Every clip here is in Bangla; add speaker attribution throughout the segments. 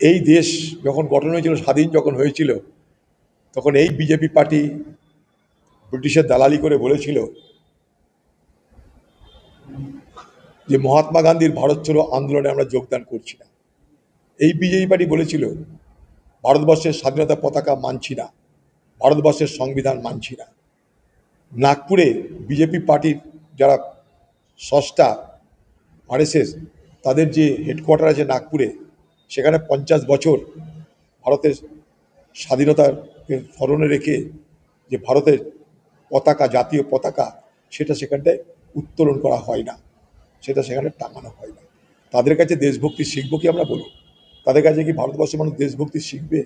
Speaker 1: এই দেশ যখন গঠন হয়েছিল, স্বাধীন যখন হয়েছিল, তখন এই বিজেপি পার্টি ব্রিটিশের দালালি করে বলেছিল যে, মহাত্মা গান্ধীর ভারত ছাড়ো আন্দোলনে আমরা যোগদান করছি না। এই বিজেপি পার্টি বলেছিল, ভারতবর্ষের স্বাধীনতা পতাকা মানছি না, ভারতবর্ষের সংবিধান মানছি না। নাগপুরে বিজেপি পার্টির যারা সস্তা আরএসএস, তাদের যে হেডকোয়ার্টার আছে নাগপুরে সেখানে পঞ্চাশ বছর ভারতের স্বাধীনতাকে স্মরণে রেখে যে ভারতের পতাকা, জাতীয় পতাকা, সেটা সেখানটায় উত্তোলন করা হয় না। সেটা সেখানে টাঙানো হয় না। তাদের কাছে দেশভক্তি শিখব কি আমরা বলুন? তাদের কাছে কি ভারতবর্ষের মানুষ দেশভক্তি শিখবে?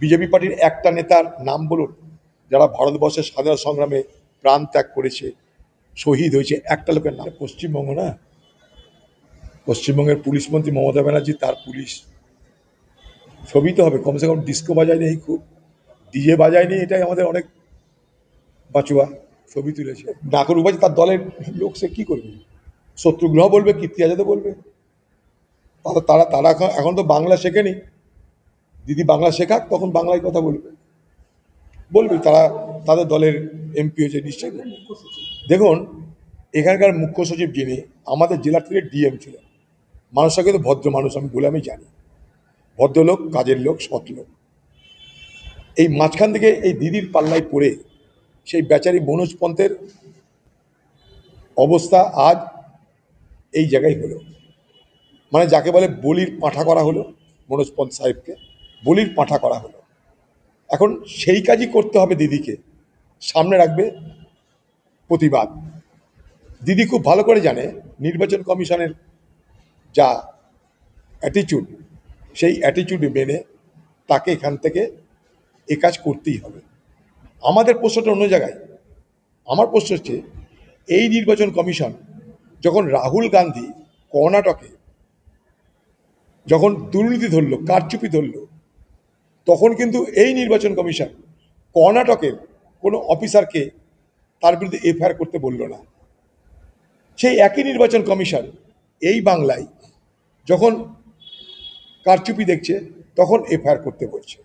Speaker 1: বিজেপি পার্টির একটা নেতার নাম বলুন, যারা ভারতবর্ষের স্বাধীনতা সংগ্রামে প্রাণ ত্যাগ করেছে, শহীদ হয়েছে, একটা লোকের নাম। পশ্চিমবঙ্গ না? পশ্চিমবঙ্গের পুলিশ মন্ত্রী মমতা ব্যানার্জি, তার পুলিশ। ছবি তো হবে, কমসে কম ডিস্কো বাজায়নি এই খুব। ডিজে বাজায়নি, এটাই আমাদের অনেক বাঁচুয়া ছবি তুলেছে। না করুক তার দলের লোক সে কী করবে? শত্রুগ্রহ বলবে, কীর্তি আজাদও বলবে। তারা তারা তারা এখন এখন তো বাংলা শেখেনি। দিদি বাংলা শেখাক, তখন বাংলায় কথা বলবে। বলবে, তারা, তাদের দলের এমপি হয়েছে, নিশ্চয়ই। দেখুন, এখানকার মুখ্য সচিব যিনি, আমাদের জেলার থেকে ডিএম ছিলেন। মানুষটা কিন্তু ভদ্র মানুষ আমি বলে আমি জানি। ভদ্রলোক, কাজের লোক, সৎ লোক। এই মাঝখান থেকে এই দিদির পাল্লায় পড়ে সেই বেচারি মনোজ পন্থের অবস্থা আজ এই জায়গায় হলো। মানে যাকে বলে বলির পাঁঠা করা হলো মনোজ পন্থ সাহেবকে, বলির পাঁঠা করা হলো। এখন সেই কাজই করতে হবে দিদিকে। সামনে রাখবে প্রতিবাদ। দিদি খুব ভালো করে জানে, নির্বাচন কমিশনের যা অ্যাটিচিউড সেই অ্যাটিচিউড মেনে তাকে এখান থেকে এ কাজ করতেই হবে। আমাদের প্রশ্নটা অন্য জায়গায়। আমার প্রশ্ন হচ্ছে, এই নির্বাচন কমিশন যখন রাহুল গান্ধী কর্ণাটকে যখন দুর্নীতি ধরলো, কারচুপি ধরলো, তখন কিন্তু এই নির্বাচন কমিশন কর্ণাটকের কোনো অফিসারকে তার বিরুদ্ধে এফআইআর করতে বলল না। সেই একই নির্বাচন কমিশন এই বাংলায় যখন কারচুপি দেখছে, তখন এফআইআর করতে বলছে।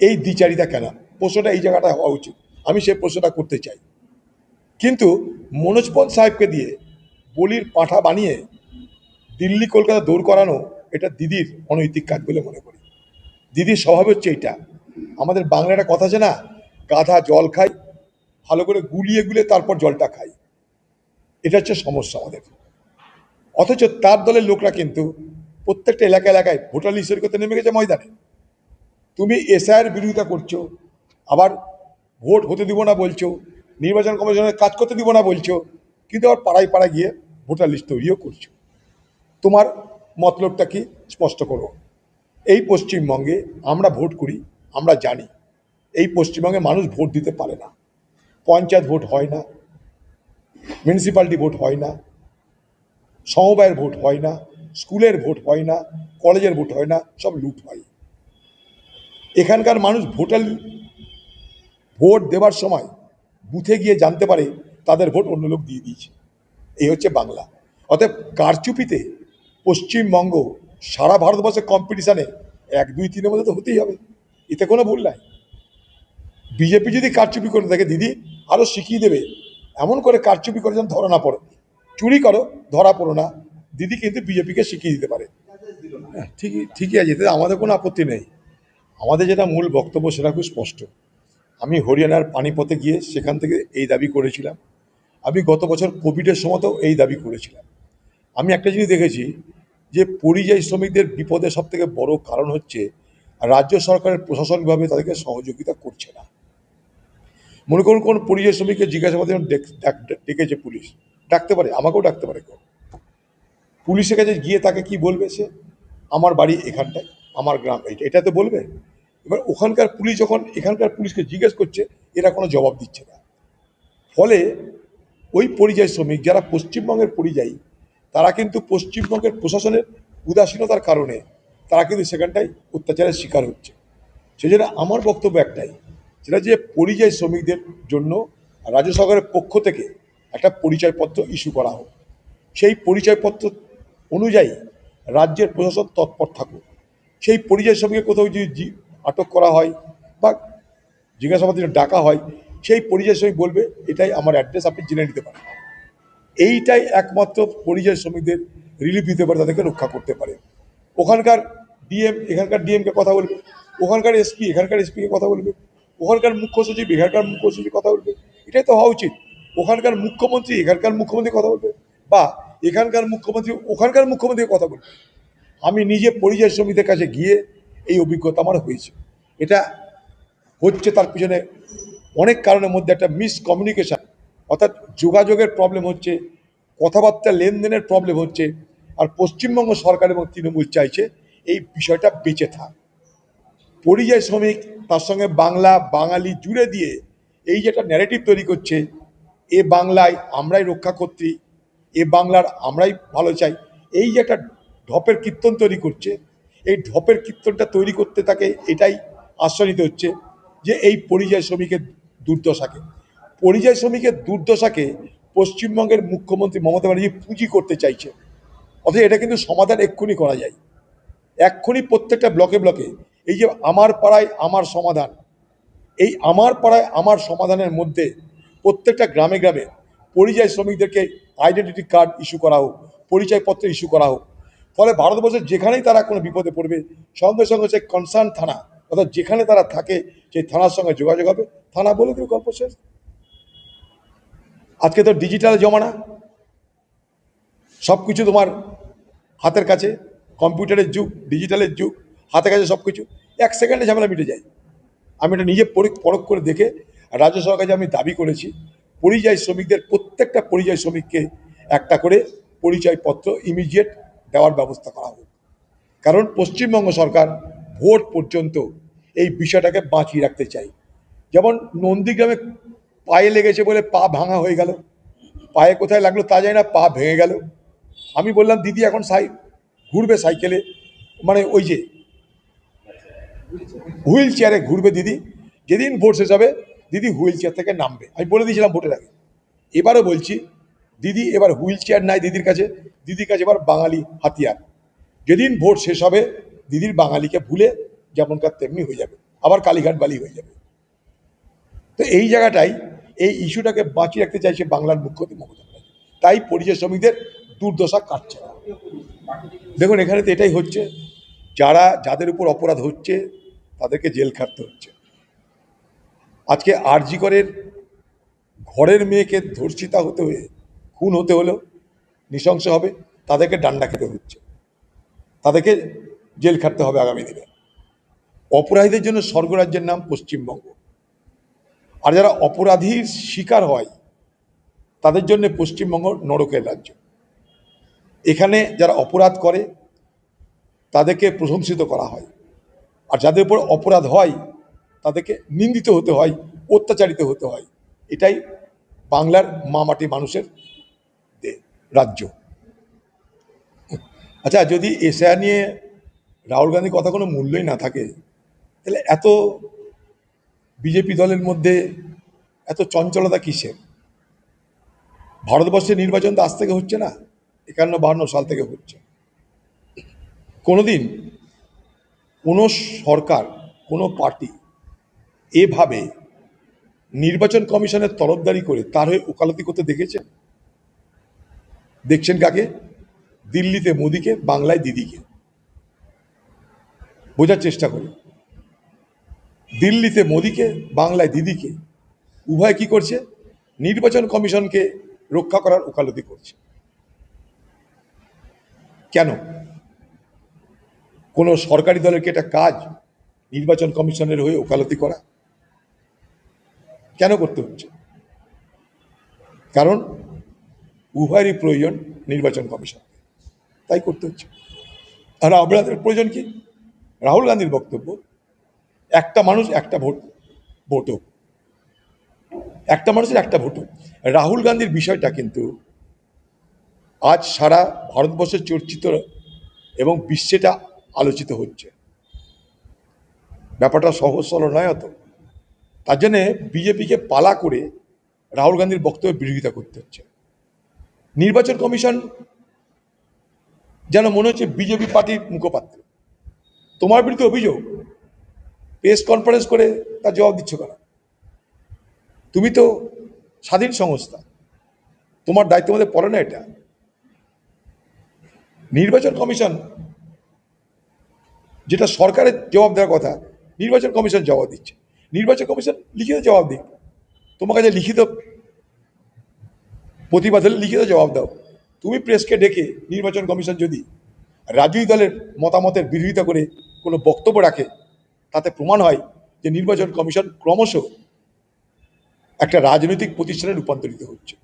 Speaker 1: এই দ্বিচারিতা কেন? প্রশ্নটা এই জায়গাটা হওয়া উচিত। আমি সেই প্রশ্নটা করতে চাই। কিন্তু মনোজ পল সাহেবকে দিয়ে বলির পাঠা বানিয়ে দিল্লি কলকাতা দৌড় করানো, এটা দিদির অনৈতিক কাজ বলে মনে করি। দিদির স্বভাব হচ্ছে এইটা। আমাদের বাংলা একটা কথা আছে না, গাধা জল খায় ভালো করে গুলিয়ে গুলিয়ে তারপর জলটা খাই। এটা হচ্ছে সমস্যা আমাদের। অথচ তার দলের লোকরা কিন্তু প্রত্যেকটা এলাকা এলাকায় ভোটার লিস্ট করতে নেমে গেছে ময়দানে। তুমি এসআইয়ের বিরোধিতা করছ, আবার ভোট হতে দিব না বলছো, নির্বাচন কমিশনের কাজ করতে দিব না বলছো, কিন্তু আবার পাড়ায় পাড়ায় গিয়ে ভোটার লিস্ট তৈরিও করছ। তোমার মতলবটা কি? স্পষ্ট করো। এই পশ্চিমবঙ্গে আমরা ভোট করি, আমরা জানি, এই পশ্চিমবঙ্গে মানুষ ভোট দিতে পারে না। পঞ্চায়েত ভোট হয় না মিউনিসিপ্যালিটি ভোট হয় না সমবায়ের ভোট হয় না, স্কুলের ভোট হয় না, কলেজের ভোট হয় না, সব লুট হয়। এখানকার মানুষ ভোটার ভোট দেওয়ার সময় বুথে গিয়ে জানতে পারে তাদের ভোট অন্য লোক দিয়ে দিয়েছে। এই হচ্ছে বাংলা। অতএব কারচুপিতে পশ্চিমবঙ্গ সারা ভারতবর্ষের কম্পিটিশানে এক, দুই, তিনের মধ্যে তো হতেই হবে। এতে কোনো ভুল নাই। বিজেপি যদি কারচুপি করে থাকে, দিদি আরও শিখিয়ে দেবে। এমন করে কারচুপি করে যেন ধরা না পড়ো। চুরি করো ধরা পড়ো না। দিদি কিন্তু বিজেপিকে শিখিয়ে দিতে পারে। হ্যাঁ, ঠিকই ঠিকই আছে এতে আমাদের কোনো আপত্তি নেই। আমাদের যেটা মূল বক্তব্য সেটা খুব স্পষ্ট। আমি হরিয়ানার পানিপথে গিয়ে সেখান থেকে এই দাবি করেছিলাম। আমি গত বছর কোভিডের সময়তেও এই দাবি করেছিলাম। আমি একটা জিনিস দেখেছি যে পরিযায়ী শ্রমিকদের বিপদে সব থেকে বড় কারণ হচ্ছে রাজ্য সরকারের প্রশাসনিকভাবে তাদেরকে সহযোগিতা করছে না। মনে করুন কোন পরিযায়ী শ্রমিককে ডাক- ডেকেছে পুলিশ। ডাকতে পারে, আমাকেও ডাকতে পারে কেউ। পুলিশের কাছে গিয়ে তাকে কি বলবে সে? আমার বাড়ি এখানটায়, আমার গ্রাম এইটা এটা তো বলবে? এবার ওখানকার পুলিশ যখন, এখানকার পুলিশকে জিজ্ঞেস করছে, এরা কোনো জবাব দিচ্ছে না। ফলে ওই পরিযায়ী শ্রমিক, যারা পশ্চিমবঙ্গের পরিযায়ী, তারা কিন্তু পশ্চিমবঙ্গের প্রশাসনের উদাসীনতার কারণে তারা কিন্তু সেখানটায় অত্যাচারের শিকার হচ্ছে। সেই জন্য আমার বক্তব্য একটাই, সেটা যে পরিযায়ী শ্রমিকদের জন্য রাজ্য সরকারের পক্ষ থেকে একটা পরিচয়পত্র ইস্যু করা হোক। সেই পরিচয়পত্র অনুযায়ী রাজ্যের প্রশাসন তৎপর থাকুক। সেই পরিযায়ী শ্রমিকের কোথাও যদি আটক করা হয় বা জিজ্ঞাসাবাদের জন্য ডাকা হয়, সেই পরিযায়ী শ্রমিক বলবে, এটাই আমার অ্যাড্রেস, আপনি জেনে নিতে পারেন। এইটাই একমাত্র পরিযায়ী শ্রমিকদের রিলিফ দিতে পারে, তাদেরকে রক্ষা করতে পারে। ওখানকার ডিএম, এখানকার ডিএমকে কথা বলবে, ওখানকার এসপি, এখানকার এসপিকে কথা বলবে, ওখানকার মুখ্য সচিব, এখানকার মুখ্য সচিব কথা বলবে। এটাই তো হওয়া উচিত। ওখানকার মুখ্যমন্ত্রী এখানকার মুখ্যমন্ত্রী কথা বলবে? বা এখানকার মুখ্যমন্ত্রী ওখানকার মুখ্যমন্ত্রী কথা বলবে? আমি নিজে পরিযায়ী শ্রমিকদের কাছে গিয়ে এই অভিজ্ঞতা আমার হয়েছে। এটা হচ্ছে তার পিছনে অনেক কারণের মধ্যে একটা মিসকমিউনিকেশান অর্থাৎ যোগাযোগের প্রবলেম হচ্ছে, কথাবার্তা লেনদেনের প্রবলেম হচ্ছে, আর পশ্চিমবঙ্গ সরকার এবং তৃণমূল চাইছে এই বিষয়টা বেঁচে থাক। পরিযায়ী শ্রমিক তার সঙ্গে বাংলা, বাঙালি জুড়ে দিয়ে এই যে একটা ন্যারেটিভ তৈরি করছে এ বাংলায় আমরাই রক্ষা কর্ত্রী এ বাংলার আমরাই ভালো চাই। এই যে একটা ঢপের কীর্তন তৈরি করছে, এই ঢপের কীর্তনটা তৈরি করতে তাকে এটাই আশ্রয় হচ্ছে যে এই পরিযায়ী শ্রমিকের দুর্দশাকে। পরিযায়ী শ্রমিকের দুর্দশাকে পশ্চিমবঙ্গের মুখ্যমন্ত্রী মমতা ব্যানার্জি পুঁজি করতে চাইছে। অথচ এটা কিন্তু সমাধান এক্ষুনি করা যায়। এক্ষুনি প্রত্যেকটা ব্লকে ব্লকে এই যে আমার পাড়ায় আমার সমাধান, এই আমার পাড়ায় আমার সমাধানের মধ্যে প্রত্যেকটা গ্রামে গ্রামে পরিযায়ী শ্রমিকদেরকে আইডেন্টিটি কার্ড ইস্যু করা হোক, পরিচয়পত্র ইস্যু করা হোক। ফলে ভারতবর্ষের যেখানেই তারা কোনো বিপদে পড়বে, সঙ্গে সঙ্গে সেই কনসার্ন থানা, অর্থাৎ যেখানে তারা থাকে, সেই থানার সঙ্গে যোগাযোগ হবে। থানা বলে দেবে গল্প শেষ আজকে তো ডিজিটাল জমানা। সব কিছু তোমার হাতের কাছে কম্পিউটারের যুগ ডিজিটালের যুগ হাতে কাছে সব কিছু এক সেকেন্ডে ঝামেলা মিটে যায়। আমি এটা নিজে পরি- পরখ করে দেখে রাজ্য সরকার কাছে আমি দাবি করেছি, পরিযায়ী শ্রমিকদের প্রত্যেকটা পরিযায়ী শ্রমিককে একটা করে পরিচয়পত্র ইমিডিয়েট দেওয়ার ব্যবস্থা করা হোক। কারণ পশ্চিমবঙ্গ সরকার ভোট পর্যন্ত এই বিষয়টাকে বাঁচিয়ে রাখতে চাই। যেমন নন্দীগ্রামে পায়ে লেগেছে বলে পা ভাঙা হয়ে গেল। পায়ে কোথায় লাগল তা যায় না, পা ভেঙে গেল। আমি বললাম, দিদি, এখন সাই ঘুরবে সাইকেলে। মানে ওই যে, হুইল চেয়ারে ঘুরবে দিদি। যেদিন ভোট শেষ হবে দিদি হুইল চেয়ার থেকে নামবে। আমি বলে দিয়েছিলাম ভোটের আগে। এবারও বলছি, দিদি এবার হুইল চেয়ার নাই দিদির কাছে। দিদির কাছে এবার বাঙালি হাতিয়ার। যেদিন ভোট শেষ হবে, দিদির বাঙালিকে ভুলে যেমনকার তেমনি হয়ে যাবে। আবার কালীঘাট বালি হয়ে যাবে। তো এই জায়গাটাই, এই ইস্যুটাকে বাঁচিয়ে রাখতে চাইছে বাংলার মুখ্যমন্ত্রী মমতা তাই পরিযায়ী শ্রমিকদের দুর্দশা কাটছে না। দেখুন, এখানে তো এটাই হচ্ছে, যারা, যাদের উপর অপরাধ হচ্ছে, তাদেরকে জেল খাটতে হচ্ছে। আজকে আরজি করের ঘরের মেয়েকে ধর্ষিতা হতে হয়ে, খুন হতে হলেও নৃশংস হবে, তাদেরকে ডান্ডা খেতে হচ্ছে। তাদেরকে জেল খাটতে হবে আগামী দিনে। অপরাধীদের জন্য স্বর্গরাজ্যের নাম পশ্চিমবঙ্গ। আর যারা অপরাধীর শিকার হয়, তাদের জন্য পশ্চিমবঙ্গ নরকের রাজ্য। এখানে যারা অপরাধ করে, তাদেরকে প্রশংসিত করা হয়। আর যাদের উপর অপরাধ হয় তাদেরকে নিন্দিত হতে হয়, অত্যাচারিত হতে হয়। এটাই বাংলার মামাটি মানুষের রাজ্য। আচ্ছা যদি এশিয়া নিয়ে রাহুল গান্ধীর কথা কোনো মূল্যই না থাকে, তাহলে এত বিজেপি দলের মধ্যে এত চঞ্চলতা কিসের? ভারতবর্ষের নির্বাচন তো আজ থেকে হচ্ছে না, একান্ন বাহান্ন সাল থেকে হচ্ছে। কোনোদিন কোনো সরকার, কোনো পার্টি এভাবে নির্বাচন কমিশনের তরফদারি করে তার হয়ে ওকালতি করতে দেখেছেন দেখছেন কাকে? দিল্লিতে মোদিকে, বাংলায় দিদিকে। বোঝার চেষ্টা করি। দিল্লিতে মোদিকে, বাংলায় দিদিকে উভয় কি করছে? নির্বাচন কমিশনকে রক্ষা করার ওকালতি করছে। কেন? কোনো সরকারি দলের কি একটা কাজ নির্বাচন কমিশনের হয়ে ওকালতি করা? কেন করতে হচ্ছে? কারণ উভয়েরই প্রয়োজন নির্বাচন কমিশন। তাই করতে হচ্ছে। আর আপনাদের প্রয়োজন কি? রাহুল গান্ধীর বক্তব্য, একটা মানুষ একটা ভোট ভোট হোক একটা মানুষের একটা ভোট হোক রাহুল গান্ধীর বিষয়টা কিন্তু আজ সারা ভারতবর্ষে চর্চিত এবং বিশ্বেটা আলোচিত হচ্ছে। ব্যাপারটা সহজ সরল নয় অত। তার জন্যে বিজেপিকে পালা করে রাহুল গান্ধীর বক্তব্যের বিরোধিতা করতে হচ্ছে। নির্বাচন কমিশন যেন মনে হচ্ছে বিজেপি পার্টির মুখপাত্র। তোমার বিরুদ্ধে অভিযোগ, প্রেস কনফারেন্স করে তার জবাব দিচ্ছ কেন? তুমি তো স্বাধীন সংস্থা, তোমার দায়িত্ব মধ্যে পড়ে না এটা। নির্বাচন কমিশন যেটা সরকারের জবাব দেওয়ার কথা, নির্বাচন কমিশন জবাব দিচ্ছে। নির্বাচন কমিশন লিখিত জবাব দিক। তোমার কাছে লিখিত প্রতিবাদ হলে লিখিত জবাব দাও। তুমি প্রেসকে ডেকে নির্বাচন কমিশন যদি রাজনৈতিক দলের মতামতের বিরোধিতা করে কোনো বক্তব্য রাখে, তাতে প্রমাণ হয় যে নির্বাচন কমিশন ক্রমশ একটা রাজনৈতিক প্রতিষ্ঠানে রূপান্তরিত হচ্ছে।